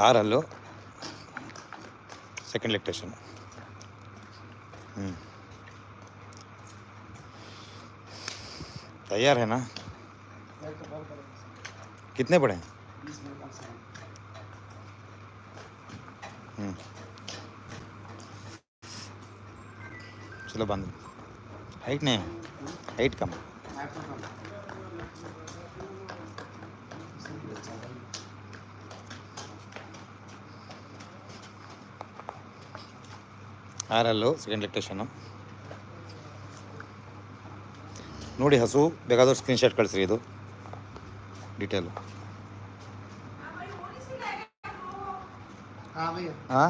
ಆರಲ್ಲು second electrician हम्म तैयार है ना कितने पड़े हैं हम्म चलो बंद हाइट नहीं है हाइट कम ಆರಲ್ಲು ಸೆಕೆಂಡ್ ಎಲೆಕ್ಟ್ರಿಷನ್ನು ನೋಡಿ ಹಸು ಬೇಕಾದವ್ರು ಸ್ಕ್ರೀನ್ಶಾಟ್ ಕಳಿಸ್ರಿ ಇದು ಡೀಟೇಲು हाँ भैया हाँ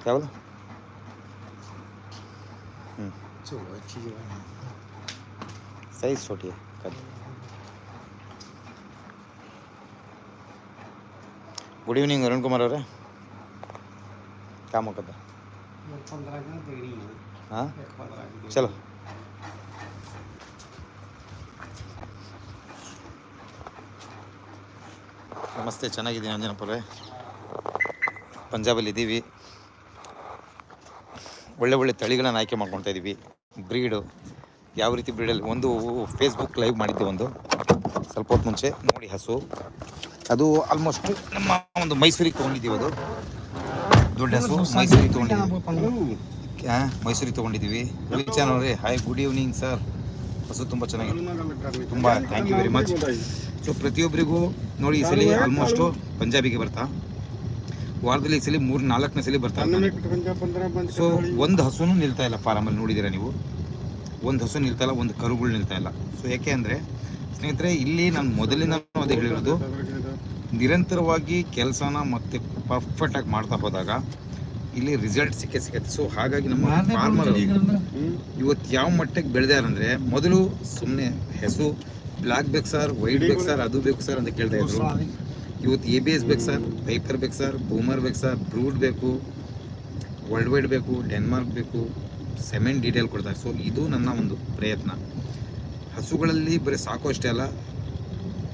क्या बोला हम्म चलो अच्छी जगह है साइज छोटी है कर गुड इवनिंग अरुण कुमार ಅವರೇ काम है हाँ एक पंद्रह की देरी चलो ನಮಸ್ತೆ ಚೆನ್ನಾಗಿದ್ದೀನಿ ಅಂಜನಪ್ಪರೇ ಪಂಜಾಬಲ್ಲಿ ಇದ್ದೀವಿ ಒಳ್ಳೆ ಒಳ್ಳೆ ತಳಿಗಳನ್ನ ಆಯ್ಕೆ ಮಾಡ್ಕೊಳ್ತಾ ಇದ್ದೀವಿ ಬ್ರೀಡು ಯಾವ ರೀತಿ ಬ್ರೀಡಲ್ಲಿ ಒಂದು ಫೇಸ್ಬುಕ್ ಲೈವ್ ಮಾಡಿದ್ದೆ ಒಂದು ಸ್ವಲ್ಪ ಹೊತ್ತು ಮುಂಚೆ ನೋಡಿ ಹಸು ಅದು ಆಲ್ಮೋಸ್ಟ್ ನಮ್ಮ ಒಂದು ಮೈಸೂರಿಗೆ ತೊಗೊಂಡಿದ್ದೀವಿ ಅದು ದೊಡ್ಡ ಹೆಸರು ಮೈಸೂರಿಗೆ ತೊಗೊಂಡಿದ್ದೀವಿ. ಹಾಂ ಮೈಸೂರಿಗೆ ತೊಗೊಂಡಿದ್ದೀವಿ. ರವಿಚಾನ್ ಅವರೇ ಹಾಯ್ ಗುಡ್ ಈವ್ನಿಂಗ್ ಸರ್ ಹಸು ತುಂಬ ಚೆನ್ನಾಗಿದೆ. ತುಂಬ thank you very much so ಪ್ರತಿಯೊಬ್ಬರಿಗೂ ನೋಡಿ ಈ ಸಲ ಆಲ್ಮೋಸ್ಟು ಪಂಜಾಬಿಗೆ ಬರ್ತಾ. ವಾರದಲ್ಲಿ ಈ ಸಲ ಮೂರು ನಾಲ್ಕನೇ ಸಲ ಬರ್ತಾ. ಸೊ ಒಂದು ಹಸುನೂ ನಿಲ್ತಾ ಇಲ್ಲ ಫಾರಮಲ್ಲಿ ನೋಡಿದ್ದೀರಾ ನೀವು? ಒಂದು ಹಸು ನಿಲ್ತಾ ಇಲ್ಲ ಒಂದು ಕರುಗಳು ನಿಲ್ತಾ ಇಲ್ಲ. ಸೊ ಯಾಕೆ ಅಂದರೆ ಸ್ನೇಹಿತರೆ ಇಲ್ಲಿ ನಾನು ಮೊದಲಿಂದ ಅದೇ ಹೇಳಿರೋದು. ನಿರಂತರವಾಗಿ ಕೆಲಸನ ಮತ್ತೆ ಪರ್ಫೆಕ್ಟಾಗಿ ಮಾಡ್ತಾ ಹೋದಾಗ ಇಲ್ಲಿ ರಿಸಲ್ಟ್ ಸಿಕ್ಕೇ ಸಿಕ್ಕತ್ತೆ ಸೊ ಹಾಗಾಗಿ ನಮ್ಮ ಫಾರ್ಮರ್ ಇವತ್ತು ಯಾವ ಮಟ್ಟಕ್ಕೆ ಬೆಳೆದಾರ ಅಂದರೆ ಮೊದಲು ಸುಮ್ಮನೆ ಹೆಸರು ಬ್ಲ್ಯಾಕ್ ಬೇಕು ಸರ್ ವೈಟ್ ಬೇಕು ಸರ್ ಅದು ಬೇಕು ಸರ್ ಅಂತ ಕೇಳ್ತಾ ಇದ್ರು. ಇವತ್ತು ಎ ಬಿ ಎಸ್ ಬೇಕು ಸರ್ ಬೈಕರ್ ಬೇಕು ಸರ್ ಬೂಮರ್ ಬೇಕು ಸರ್ ಬ್ರೂಡ್ ಬೇಕು ವರ್ಲ್ಡ್ ವೈಡ್ ಬೇಕು ಡೆನ್ಮಾರ್ಕ್ ಬೇಕು ಸೆಮೆಂಟ್ ಡೀಟೇಲ್ ಕೊಡ್ತಾರೆ. ಸೊ ಇದು ನನ್ನ ಒಂದು ಪ್ರಯತ್ನ. ಹಸುಗಳಲ್ಲಿ ಬರೀ ಸಾಕು ಅಷ್ಟೇ ಅಲ್ಲ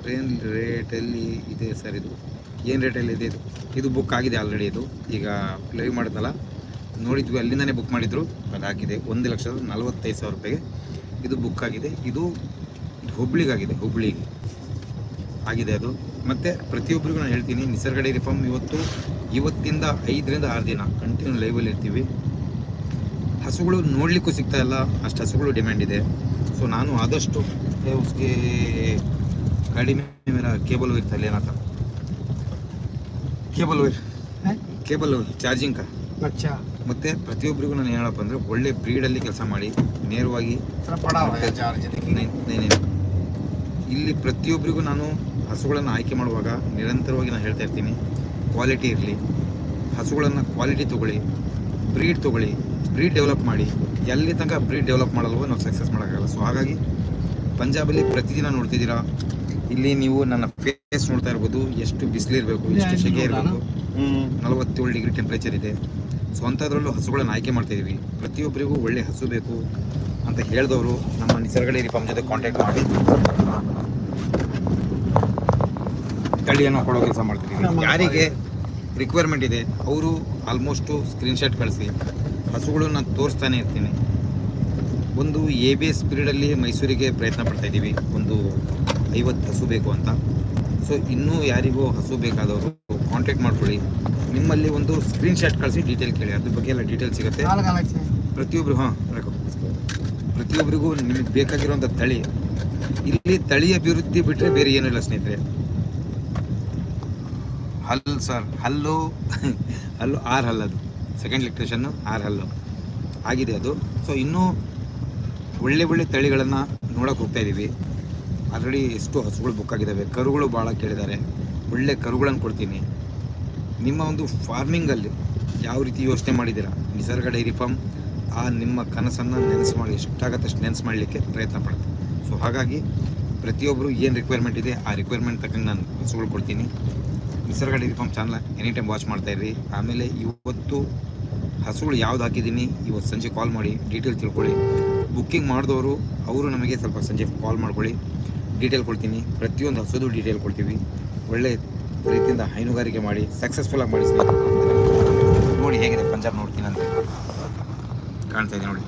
ಏನು ರೇಟಲ್ಲಿ ಇದೆ ಸರ್ ಇದು? ಏನು ರೇಟಲ್ಲಿ ಇದೆ ಇದು? ಇದು ಬುಕ್ ಆಗಿದೆ ಆಲ್ರೆಡಿ ಇದು. ಈಗ ಲೈವ್ ಮಾಡಿದ್ನಲ್ಲ? ನೋಡಿದ್ವಿ ಅಲ್ಲಿಂದನೇ ಬುಕ್ ಮಾಡಿದ್ರು. ಅದು ಹಾಕಿದೆ ಒಂದು ಲಕ್ಷದ ನಲವತ್ತೈದು ಸಾವಿರ ರೂಪಾಯಿಗೆ ಇದು ಬುಕ್ ಆಗಿದೆ. ಇದು ಹುಬ್ಳಿಗಾಗಿದೆ ಹುಬ್ಳಿಗೆ. ಆಗಿದೆ ಅದು. ಮತ್ತು ಪ್ರತಿಯೊಬ್ಬರಿಗೂ ನಾನು ಹೇಳ್ತೀನಿ ನಿಸರ್ಗ ರಿಫಾರ್ಮ್ ಫಾರ್ಮ್ ಇವತ್ತು ಇವತ್ತಿಂದ ಐದರಿಂದ ಆರು ದಿನ ಕಂಟಿನ್ಯೂ ಲೈವಲ್ಲಿ ಇರ್ತೀವಿ. ಹಸುಗಳು ನೋಡಲಿಕ್ಕೂ ಸಿಗ್ತಾಯಿಲ್ಲ ಅಷ್ಟು ಹಸುಗಳು ಡಿಮ್ಯಾಂಡ್ ಇದೆ. ಸೊ ನಾನು ಆದಷ್ಟು ಏ, ಕಡಿಮೆ ಕೇಬಲ್ ವೈರ್ ತಲೆ ಏನಾತ cable wire cable wire charging ಕಾ ಅಚ್ಚಾ. ಮತ್ತೆ ಪ್ರತಿಯೊಬ್ಬರಿಗೂ ನಾನು ಹೇಳಪ್ಪ ಅಂದರೆ ಒಳ್ಳೆ ಬ್ರೀಡಲ್ಲಿ ಕೆಲಸ ಮಾಡಿ ನೇರವಾಗಿ ಇಲ್ಲಿ ಪ್ರತಿಯೊಬ್ಬರಿಗೂ ನಾನು ಹಸುಗಳನ್ನು ಆಯ್ಕೆ ಮಾಡುವಾಗ ನಿರಂತರವಾಗಿ ನಾನು ಹೇಳ್ತಾ ಇರ್ತೀನಿ ಕ್ವಾಲಿಟಿ ಇರಲಿ ಹಸುಗಳನ್ನು ಕ್ವಾಲಿಟಿ ತೊಗೊಳ್ಳಿ ಬ್ರೀಡ್ ತೊಗೊಳ್ಳಿ ಬ್ರೀಡ್ ಡೆವಲಪ್ ಮಾಡಿ ಎಲ್ಲಿ ತನಕ ಬ್ರೀಡ್ ಡೆವಲಪ್ ಮಾಡಲ್ವೋ ನಾವು ಸಕ್ಸಸ್ ಮಾಡೋಕ್ಕಾಗಲ್ಲ. ಸೊ ಹಾಗಾಗಿ ಪಂಜಾಬಲ್ಲಿ ಪ್ರತಿದಿನ ನೋಡ್ತಿದ್ದೀರಾ ಇಲ್ಲಿ ನೀವು ನನ್ನ ಫೇಸ್ ನೋಡ್ತಾ ಇರ್ಬೋದು ಎಷ್ಟು ಬಿಸಿಲಿರಬೇಕು ಎಷ್ಟು ಸೆಕೆ ಇರಬೇಕು. ನಲವತ್ತೇಳು ಡಿಗ್ರಿ ಟೆಂಪ್ರೇಚರ್ ಇದೆ. ಸೊ ಅಂಥದ್ರಲ್ಲೂ ಹಸುಗಳನ್ನು ಆಯ್ಕೆ ಮಾಡ್ತಾ ಇದೀವಿ. ಪ್ರತಿಯೊಬ್ಬರಿಗೂ ಒಳ್ಳೆ ಹಸು ಬೇಕು ಅಂತ ಹೇಳಿದವರು ನಮ್ಮ ನಿಸರ್ಗಳಿ ಫಾರ್ಮ್ ಜೊತೆ ಕಾಂಟ್ಯಾಕ್ಟ್ ಮಾಡಿ. ತಳಿಯನ್ನು ಕೊಡೋ ಕೆಲಸ ಮಾಡ್ತಿದ್ದೀವಿ ಯಾರಿಗೆ ರಿಕ್ವೈರ್ಮೆಂಟ್ ಇದೆ ಅವರು ಆಲ್ಮೋಸ್ಟು ಸ್ಕ್ರೀನ್ಶಾಟ್ ಕಳಿಸಿ. ಹಸುಗಳು ನಾನು ತೋರಿಸ್ತಾನೆ ಇರ್ತೀನಿ. ಒಂದು ಎ ಬಿ ಎಸ್ ಪೀರಿಯಡಲ್ಲಿ ಮೈಸೂರಿಗೆ ಪ್ರಯತ್ನ ಪಡ್ತಾಯಿದ್ದೀವಿ ಒಂದು ಐವತ್ತು ಹಸು ಬೇಕು ಅಂತ. ಸೊ ಇನ್ನೂ ಯಾರಿಗೂ ಹಸು ಬೇಕಾದವರು ಕಾಂಟ್ಯಾಕ್ಟ್ ಮಾಡ್ಕೊಳ್ಳಿ. ನಿಮ್ಮಲ್ಲಿ ಒಂದು ಸ್ಕ್ರೀನ್ ಶಾಟ್ ಕಳಿಸಿ ಡೀಟೇಲ್ ಕೇಳಿ. ಅದ್ರ ಬಗ್ಗೆ ಎಲ್ಲ ಡೀಟೇಲ್ ಸಿಗುತ್ತೆ. ಪ್ರತಿಯೊಬ್ಬರು ಹಾಂ ಪ್ರತಿಯೊಬ್ಬರಿಗೂ ನಿಮಗೆ ಬೇಕಾಗಿರುವಂಥ ತಳಿ. ಇಲ್ಲಿ ತಳಿ ಅಭಿವೃದ್ಧಿ ಬಿಟ್ಟರೆ ಬೇರೆ ಏನಿಲ್ಲ ಸ್ನೇಹಿತರೆ. ಹಲ್ಲು ಸರ್ ಹಲ್ಲು. ಹಲ್ಲು ಆರ್ ಹಲ್ಲದು ಸೆಕೆಂಡ್ ಲೆಕ್ಟೇಷನ್ನು ಆರ್ ಹಲ್ಲು. ಆಗಿದೆ ಅದು. ಸೊ ಇನ್ನೂ ಒಳ್ಳೆ ಒಳ್ಳೆ ತಳಿಗಳನ್ನು ನೋಡೋಕೆ ಹೋಗ್ತಾ ಇದ್ದೀವಿ ಆಲ್ರೆಡಿ ಎಷ್ಟು ಹಸುಗಳು ಬುಕ್ ಆಗಿದ್ದಾವೆ ಕರುಗಳು ಭಾಳ ಕೇಳಿದ್ದಾರೆ ಒಳ್ಳೆ ಕರುಗಳನ್ನು ಕೊಡ್ತೀನಿ. ನಿಮ್ಮ ಒಂದು ಫಾರ್ಮಿಂಗಲ್ಲಿ ಯಾವ ರೀತಿ ಯೋಚನೆ ಮಾಡಿದ್ದೀರಾ? ನಿಸರ್ಗ ಡೈರಿ ಫಾರ್ಮ್ ಆ ನಿಮ್ಮ ಕನಸನ್ನು ನೆನೆಸು ಮಾಡಿ, ಎಷ್ಟಾಗತ್ತೆ ಅಷ್ಟು ನೆನೆಸು ಮಾಡಲಿಕ್ಕೆ ಪ್ರಯತ್ನ ಪಡ್ತೀನಿ. ಸೊ ಹಾಗಾಗಿ ಪ್ರತಿಯೊಬ್ಬರು ಏನು ರಿಕ್ವೈರ್ಮೆಂಟ್ ಇದೆ, ಆ ರಿಕ್ವೈರ್ಮೆಂಟ್ ತಕ್ಕಂಗೆ ನಾನು ಹಸುಗಳು ಕೊಡ್ತೀನಿ. Nisarga dairy farm channel any time watch ಮಾಡ್ತಾ ಇರ್ರಿ. ಆಮೇಲೆ ಇವತ್ತು ಹಸುಗಳು ಯಾವ್ದು ಹಾಕಿದ್ದೀನಿ ಇವತ್ತು ಸಂಜೆ ಕಾಲ್ ಮಾಡಿ ಡೀಟೇಲ್ ತಿಳ್ಕೊಳ್ಳಿ. ಬುಕ್ಕಿಂಗ್ ಮಾಡಿದವರು, ಅವರು ನಮಗೆ ಸ್ವಲ್ಪ ಸಂಜೆ ಕಾಲ್ ಮಾಡ್ಕೊಳ್ಳಿ. ಡೀಟೇಲ್ ಕೊಡ್ತೀನಿ. ಪ್ರತಿಯೊಂದು ಹಸುದು ಡೀಟೇಲ್ ಕೊಡ್ತೀವಿ. ಒಳ್ಳೆ ರೀತಿಯಿಂದ ಹೈನುಗಾರಿಕೆ ಮಾಡಿ ಸಕ್ಸಸ್ಫುಲ್ ಆಗಿ ಮಾಡಿಸ್ಬೇಕು. ನೋಡಿ ಹೇಗಿದೆ ಪಂಜಾಬ್ ನೋಡ್ತೀನಿ ಅಂತ. ಕಾಣ್ತಾ ಇದೆ ನೋಡಿ.